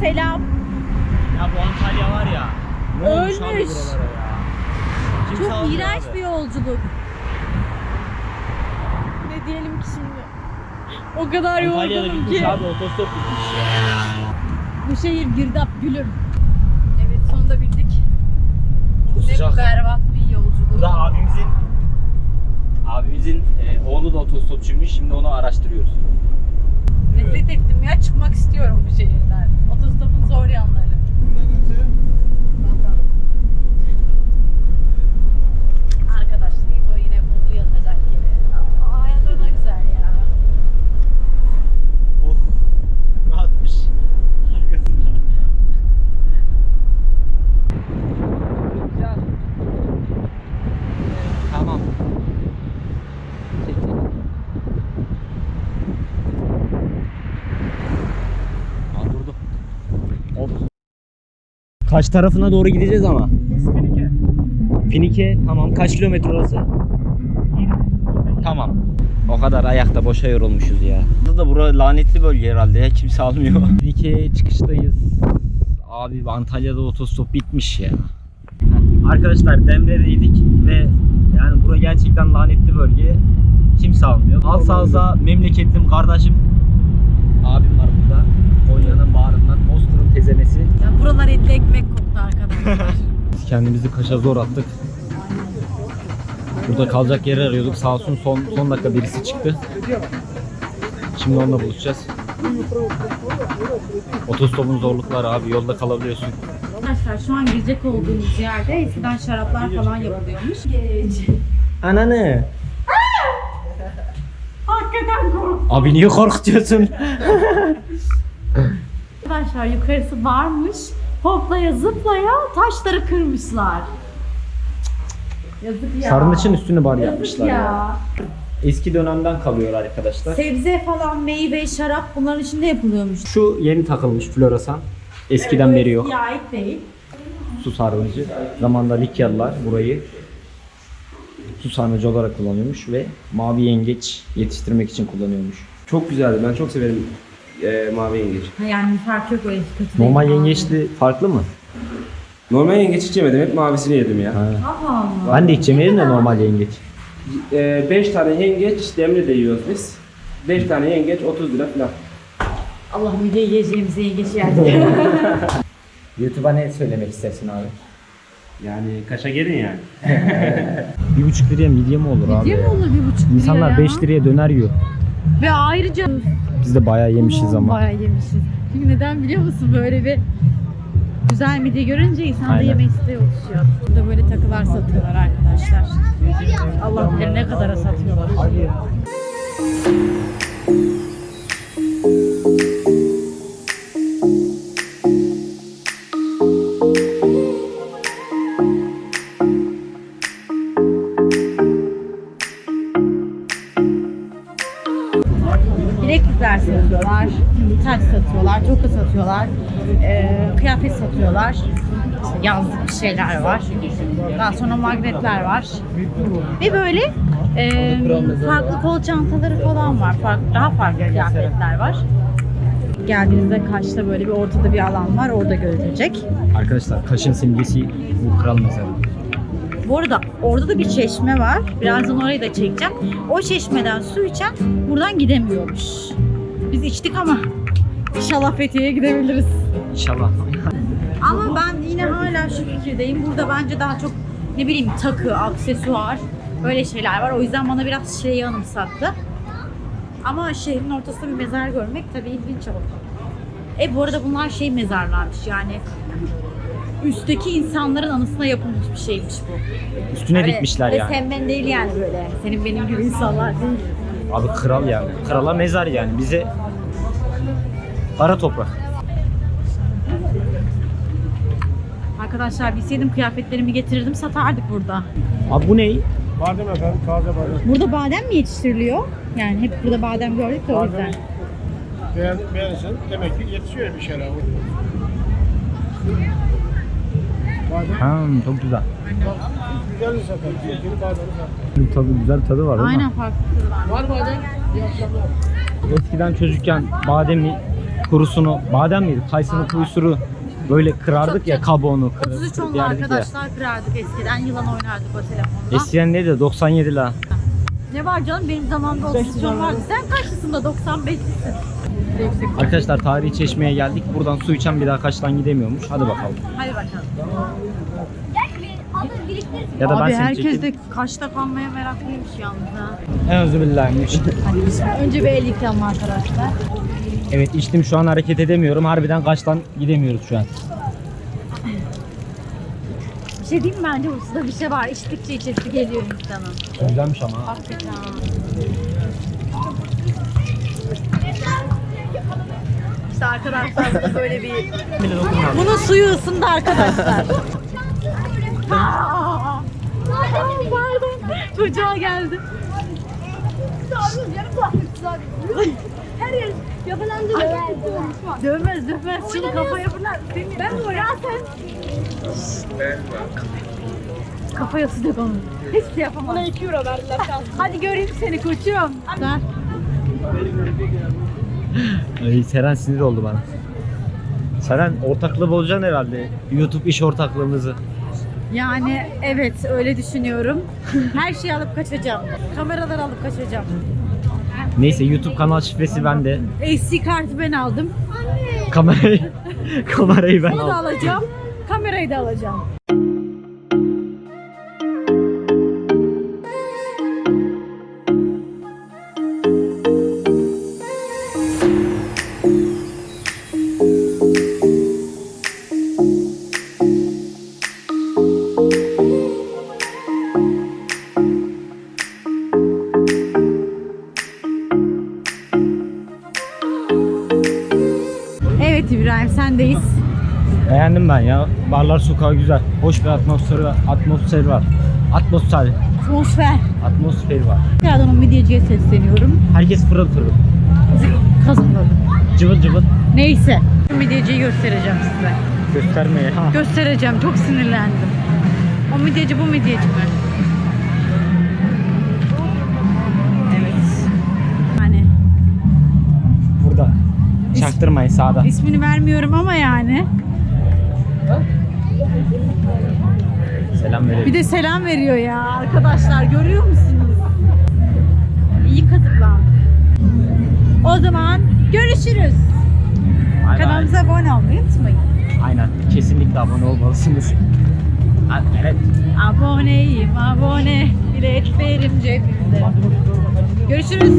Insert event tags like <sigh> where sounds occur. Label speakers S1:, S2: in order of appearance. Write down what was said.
S1: selam.
S2: Ya bu Antalya var ya. Ne olmuş abi
S1: Ölmüş.
S2: buralara ya?
S1: Çok iğrenç
S2: abi.
S1: bir yolculuk. Ne diyelim ki şimdi? O kadar
S2: Antalya'da
S1: yorgunum
S2: bitmiş
S1: ki.
S2: abi otostop bitmiş ya.
S1: Bu şehir girdap gülüm. Evet sonunda bindik.
S2: Çok
S1: Ne
S2: sıcak.
S1: berbat bir yolculuk.
S2: Burada abimizin abimizin e, oğlu da otostopçuymuş. Şimdi onu araştırıyoruz.
S1: Nefret ettim ya çıkmak istiyorum bu şehirden. Otostopun zor yanları. Arkadaş Nibo yine buldu yatacak yeri. Aa, hayat öyle güzel ya.
S2: Oh. Rahatmış. Arkasında. Güzel. Tamam. Çekil. Aa, durdu. Hop. Kaç tarafına doğru gideceğiz ama?
S3: Finike.
S2: Finike tamam. Kaç kilometre orası? Tamam. O kadar ayakta boşa yorulmuşuz ya. Burada da bura lanetli bölge herhalde ya. Kimse almıyor. <laughs> Finike'ye çıkıştayız. Abi Antalya'da otostop bitmiş ya. Arkadaşlar Demre'deydik ve yani bura gerçekten lanetli bölge. Kimse almıyor. Al sağza memleketim kardeşim. Abim var
S1: ekmek koktu arkadaşlar.
S2: Biz kendimizi kaşa zor attık. Burada kalacak yer arıyorduk. Sağ olsun son, son dakika birisi çıktı. Şimdi onunla buluşacağız. Otostopun zorlukları abi. Yolda kalabiliyorsun.
S1: Arkadaşlar şu an girecek olduğumuz yerde eskiden şaraplar falan yapılıyormuş.
S2: Ananı.
S1: Hakikaten korktum.
S2: Abi niye korkutuyorsun?
S1: Arkadaşlar yukarısı varmış. Hoplaya zıplaya taşları kırmışlar. Yazık ya.
S2: Sarnıçın üstünü bar
S1: Yazık
S2: yapmışlar ya. Eski dönemden kalıyor arkadaşlar.
S1: Sebze falan, meyve, şarap bunların içinde yapılıyormuş.
S2: Şu yeni takılmış floresan. Eskiden beri yok.
S1: Ait değil.
S2: su sarnıcı. Zamanında Likyalılar burayı su sarnıcı olarak kullanıyormuş ve mavi yengeç yetiştirmek için kullanıyormuş.
S3: Çok güzeldi. Ben çok severim e, mavi yengeç.
S1: Ha, Yani fark yok öyle kötü değil.
S2: Normal yengeçli farklı mı?
S3: Normal yengeç hiç yemedim. Hep mavisini yedim ya.
S2: Ha.
S1: Allah Allah.
S2: Ben de hiç yemedim de normal yengeç.
S3: 5 tane yengeç demli de yiyoruz biz. 5 tane yengeç 30 lira falan.
S1: Allah midye yiyeceğimize yengeç yerdi. <laughs>
S2: YouTube'a ne söylemek istersin abi?
S3: Yani kaşa gelin yani. <laughs>
S2: Bir buçuk liraya midye mi olur abi?
S1: Midye mi
S2: ya?
S1: olur bir buçuk liraya
S2: İnsanlar
S1: ya?
S2: 5 liraya döner yiyor.
S1: Ve ayrıca
S2: Biz de bayağı yemişiz ama.
S1: Bayağı yemişiz. Çünkü neden biliyor musun? Böyle bir güzel midye görünce insan da
S2: Aynen.
S1: yeme isteği oluşuyor. Burada böyle takılar satıyorlar arkadaşlar. Allah bilir ne kadara satıyorlar. Toka satıyorlar, eee, kıyafet satıyorlar, işte yazlık bir şeyler var. Daha sonra magnetler var. Ve böyle eee, farklı kol çantaları falan var. Farklı, daha farklı kıyafetler var. Geldiğinizde Kaş'ta böyle bir ortada bir alan var. Orada görülecek.
S2: Arkadaşlar Kaş'ın simgesi bu kral mezarı.
S1: Bu arada orada da bir çeşme var. Birazdan orayı da çekeceğim. O çeşmeden su içen buradan gidemiyormuş. Biz içtik ama inşallah Fethiye'ye gidebiliriz.
S2: İnşallah.
S1: Ama ben yine hala şu fikirdeyim. Burada bence daha çok ne bileyim takı, aksesuar böyle şeyler var. O yüzden bana biraz şeyi anımsattı. Ama şehrin ortasında bir mezar görmek tabii ilginç oldu. E bu arada bunlar şey mezarlarmış yani üstteki insanların anısına yapılmış bir şeymiş bu.
S2: Üstüne
S1: Öyle-
S2: dikmişler
S1: öyle
S2: yani.
S1: Sen ben değil yani böyle. Senin benim gibi insanlar değil.
S2: Abi kral yani. Krala mezar yani. Bize kara toprak.
S1: Arkadaşlar bilseydim kıyafetlerimi getirirdim satardık burada.
S2: Abi bu ne?
S4: Badem efendim, taze badem.
S1: Burada badem mi yetiştiriliyor? Yani hep burada badem gördük de o yüzden.
S4: Beğen, beğenirsen demek ki yetişiyor bir şeyler. Badem
S2: çok güzel.
S4: güzel zaten. Yeni bademi zaten.
S2: Bir tadı, güzel bir tadı var değil mi?
S1: Aynen farklı tadı var.
S4: Var badem? İyi akşamlar.
S2: Eskiden çocukken bademi kurusunu, badem miydi? Kayısının kuyusunu böyle kırardık
S1: Çok
S2: ya kabuğunu. kırıp
S1: 33 onlu
S2: yerdik ya.
S1: arkadaşlar kırardık eskiden. Yılan oynardık o telefonda.
S2: Eskiden neydi? 97 la.
S1: Ne var canım benim zamanımda 33 on vardı. Sen kaçlısın da 95'lisin. Yüksek.
S2: Arkadaşlar tarihi çeşmeye geldik. Buradan su içen bir daha kaçtan gidemiyormuş. Hadi bakalım.
S1: Hadi bakalım.
S2: Ya da ben
S1: Abi
S2: seni
S1: herkes
S2: çekeyim.
S1: de kaçta kalmaya meraklıymış yalnız ha.
S2: Euzubillahimineşşeytanirracim.
S1: Hadi biz önce bir el yıkayalım arkadaşlar.
S2: Evet içtim şu an hareket edemiyorum. Harbiden kaçtan gidemiyoruz şu an.
S1: Bir şey diyeyim mi bence bu suda bir şey var. İçtikçe içesi geliyor insanın.
S2: Güzelmiş ama.
S1: Hakikaten. İşte arkadaşlar bu böyle bir... Bunun suyu ısındı arkadaşlar. <laughs> Aa, Pardon. Çocuğa geldi.
S5: Her yer yapılandı da
S1: Dövmez dövmez. Şimdi kafaya. Seni- Ben mi oraya sen? Kafaya sıcak onun. Hiçbir şey yapamam.
S5: Bana 2 euro verdiler.
S1: Hadi göreyim seni koçum. Ver.
S2: Ay, Seren sinir oldu bana. Seren ortaklığı bozacaksın herhalde. YouTube iş ortaklığımızı.
S1: Yani evet öyle düşünüyorum. <laughs> Her şeyi alıp kaçacağım. Kameraları alıp kaçacağım.
S2: Neyse YouTube kanal şifresi bende.
S1: AC kartı ben aldım.
S2: Kamerayı <laughs> kamerayı ben
S1: Onu da
S2: aldım.
S1: alacağım. Kamerayı da alacağım.
S2: Beğendim ben ya. Barlar sokağı güzel. Hoş bir atmosferi, atmosferi var. Atmosfer,
S1: Atmosfer.
S2: atmosferi var.
S1: Tekrardan o midyeciye sesleniyorum.
S2: Herkes pırıl pırıl.
S1: Kazıkladım.
S2: Cıvıl cıvıl.
S1: Neyse. Midyeciyi göstereceğim size.
S2: Göstermeye. Ha.
S1: Göstereceğim. Çok sinirlendim. O midyeci bu midyeci mi? Evet. Hani
S2: Burada. Çaktırmayın sağda.
S1: ismini vermiyorum ama yani.
S2: Selam verelim.
S1: Bir de selam veriyor ya arkadaşlar. Görüyor musunuz? İyi kazıklandık. O zaman görüşürüz.
S2: Bay.
S1: Kanalımıza abone olmayı unutmayın.
S2: Aynen. Kesinlikle abone olmalısınız. Ha, Evet.
S1: Aboneyim abone. Biletlerim cebimde. Görüşürüz.